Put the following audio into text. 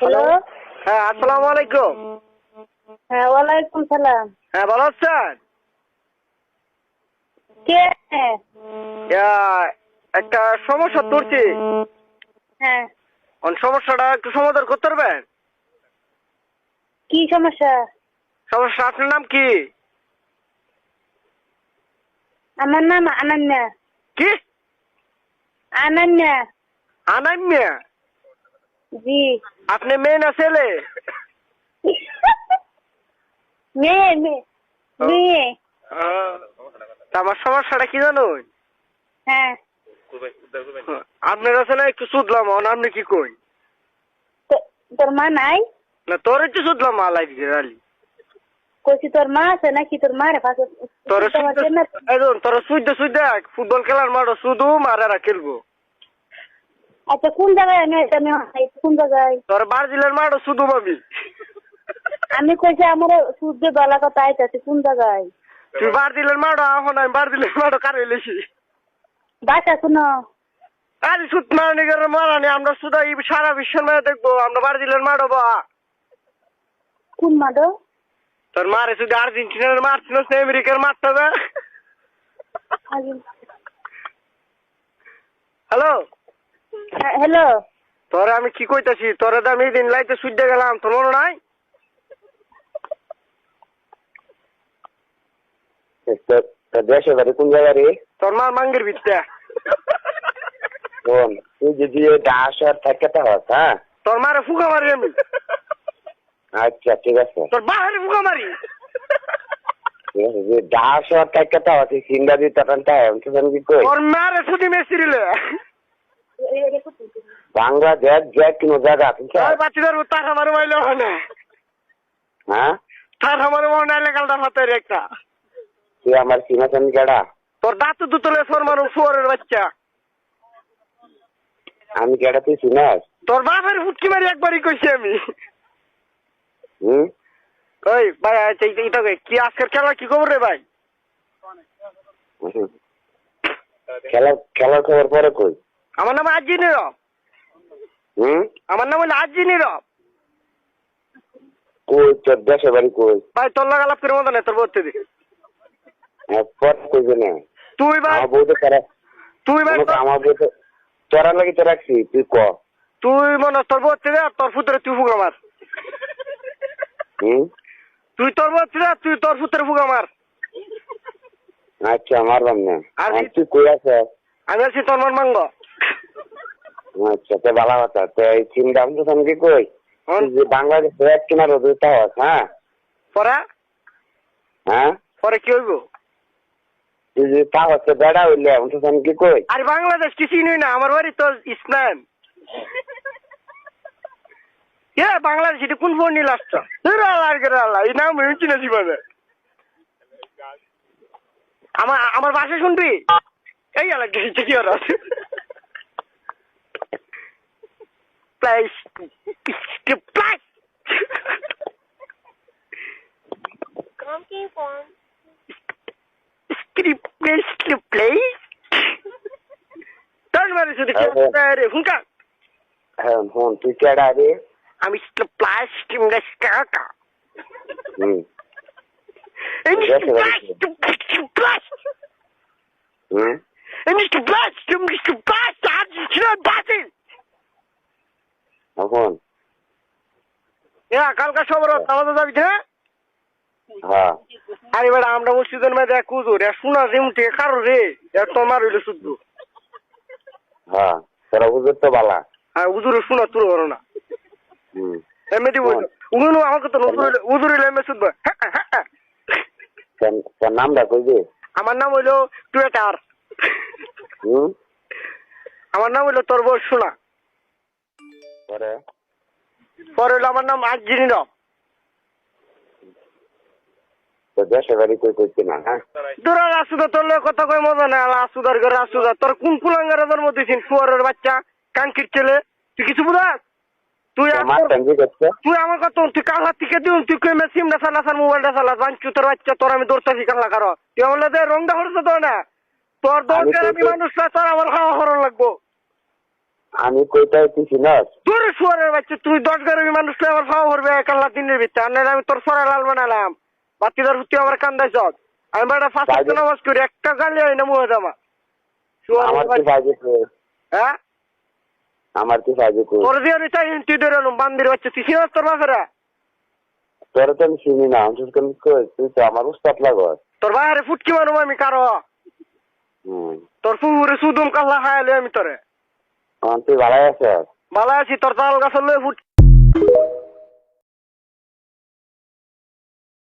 Hello হ্যাঁ আসসালামু আলাইকুম। হ্যাঁ ওয়ালাইকুম সালাম। হ্যাঁ ভালো আছেন? কে একটা সমস্যা ধরছি হ্যাঁ। সমস্যাটা একটু সমাধান করতে পারবেন? কি সমস্যা? সমস্যা আপনার নাম কি? আমার নাম আনান্যা। কি? আনান্যা। আনান্যা? জি। আপনি মেয়ে না ছেলে? মেয়ে মেয়ে আমার সমস্যাটা কি জানো হ্যাঁ। আপনার আছে না একটু অন আপনি কি কই? তোর মা নাই? না তোর একটু শুধলাম আলাই দিকে আলি কইছি তোর মা আছে নাকি? তোর মা রে ফাঁসে তোর তোর সুইদ সুইদ ফুটবল খেলার মাঠও শুধু মারারা খেলব। আচ্ছা কোন জায়গায় আমি এটা আমি কোন জায়গায়? তোর বার্জিলের মাঠও শুধু পাবি আমি কইছি আমার সূর্য গলা কথা আইতাছে কোন জায়গায়? তুই বার্জিলের মাঠও আহ না বার্জিলের মাঠও কার হইলেছি বাসা শুনো আরে সুত মারানি করে মারানি আমরা শুধু এই সারা বিশ্বের মাঠে দেখব আমরা বার্জিলের মাঠও বা। কোন মাডো তোর মারে শুধু আর্জেন্টিনার মারছিল না আমেরিকার মারতে হবে হ্যালো? হ্যালো। তোরে আমি কি কইতাছি? তোরে তো আমি দিন লাইতে সুইতে গেলাম তোর মনে নাই? দেশে বাড়ি কোন জায়গা রে? তোর মার মাঙ্গের ভিতরে। শোন তুই যদি ডাস আর থাকে তো হস হ্যাঁ? তোর মারে ফুকা মারি আমি। আচ্ছা ঠিক আছে। তোর বাহারে ফুকা মারি। ঠিক আছে যে ডাস আর থাকে তো হস সিন্দা দি আমি তো জানি কি কই। তোর মারে মেসি দিলে বাংলাদেশ যে কোনো জায়গা ঠিক তোর আছে বাচ্চাদের তার আমার মাইলে হয় না হ্যাঁ তার আমার মনে নাইলে কালটা ফাতের একটা তুই আমার সিনাতন গেড়া তোর দাঁত দুতলে সর মারু ফুয়ারের বাচ্চা আমি গেড়া তুই চিনাস তোর বাপের ফুটকি মারি একবারই কইছি আমি হুম ওই ভাই আচ্ছা, এই- এইটা কই, কি আজকের খেলা কি খবর রে ভাই হুম। খেলা খেলার খবর পরে কই আমার নাম আজি নীরব। হুম? আমার নাম হলো আজি নীরব। কই তোর দেশে বাড়ি কই? ভাই তোর লাগা লাভ করে মতো নেই তোর বলতে দি। হ্যাঁ, কইবে না। তুই ভাই আমার বউতে তারা তুই ভাই আমার বউতে তোরা লাগি তো রাখছি তুই ক? তুই মনে তোর বলতে দে তোর ফুতরে তুই ফুকা মার হুম? তুই তোর বলতে দে তুই তোর ফুতরে ফুকা মার আচ্ছা মারলাম না। আর আর তুই কই আছে আমি আছি তোর মন মাঙ্গ। আচ্ছা তো ভালো কথা। তো এই চিন্তা আমি তো সঙ্গে কই? যে বাংলাদেশ এক কিনা রোদটা হস হ্যাঁ? পরে? হ্যাঁ? পরে কি হইব? যে তা হচ্ছে বেড়া হইলে আমি তো সঙ্গে কই? আরে বাংলাদেশ কিছুই নই না আমার বাড়ি তো ইসলাম। এ বাংলাদেশ এটা কোন ফোন নিয়ে আসছো করে আল্লাহ এই নাম হয়েছি না জীবনে। আমার আমার বাসা শুনবি? এই এলাকা কি আর আছে? place. the place. Come keep on. Mr. place, Mr. place. Don't worry, I'm the place, the Scarecrow. Hmm. And it's the place. Hmm. I'm just not busting. এখন এ কালকা সবার আমাদের যাবি হ্যাঁ? হ্যাঁ। আরে বেটা আমরা মসজিদের মধ্যে এক উজুর এক শোনা যে উঠে কারও রে? এক তোমার হইলে শুদ্ধ। হ্যাঁ তোরা বুঝতে তো বালা। আর উজুর শোনা তুলো করো না। হুম। এমনি বলছো উগুনো আমাকে তো উজুর হইলে এমনি শুদ্ধ। তোর- তোর নামটা কইবে আমার নাম হইল টুয়েটার। হুম। আমার নাম হইল তোর বউ শোনা পরে। পরে হইল আমার নাম আজিনী তো দেশে বাড়ি কই কইছে না হ্যাঁ? তোরা রাসুদা তোর কথা কই মজা নাই আলা আসুদার ঘরে তোর কোন কুলাঙ্গারে জন্ম দিয়েছিস? ফুয়ারের বাচ্চা কাঙ্কির ছেলে। তুই কিছু বুঝাস? তুই তুই আমার কথা তুই কালা থেকে দিউন তুই কই মেসিম না চালাস আর মোবাইলটা চালাস বাঞ্চু তোর বাচ্চা তোর আমি দৌড়তাছি কালা কারও। তুই আমার লাগে রংটা হচ্ছে তো না তোর দরকার আমি মানুষ না তোর আমার খাওয়া হরণ লাগবো। আমি কইতে হইতেছি না তোর শুয়ারের বাচ্চা তুই দশ গরিবী মানুষ তুই আমার খাওয়া করবে কাল্লা দিনের ভিতরে। আর আমি তোর সরা লাল বানালাম। বাতিদার হুতি আমার কান্দাইছ আমি বেটা ফার্স্ট তাই- নামাজ করি একটা গালি হয় না মুহে জামা। আমার কি ফাইজে কই? হ্যাঁ? আমার কি ফাইজে কই? তোর দিয়ে চাই তুই ধরে আনুম বান্দির বাচ্চা। তুই সিনাস তোর বাপেরা? তোরা তো আমি চিনি না আমি শুধু কেমন কই? তুই তো আমার উস্তাদ লাগস। তোর বাইরে ফুটকি মানুম আমি কারও। হুম। তোর ফুরে সুদুম কাল্লা খায়ালে আমি তোরে। তুই ভালো আছিস ভালো আছি তোর তাল গাছ লয়ে ফুট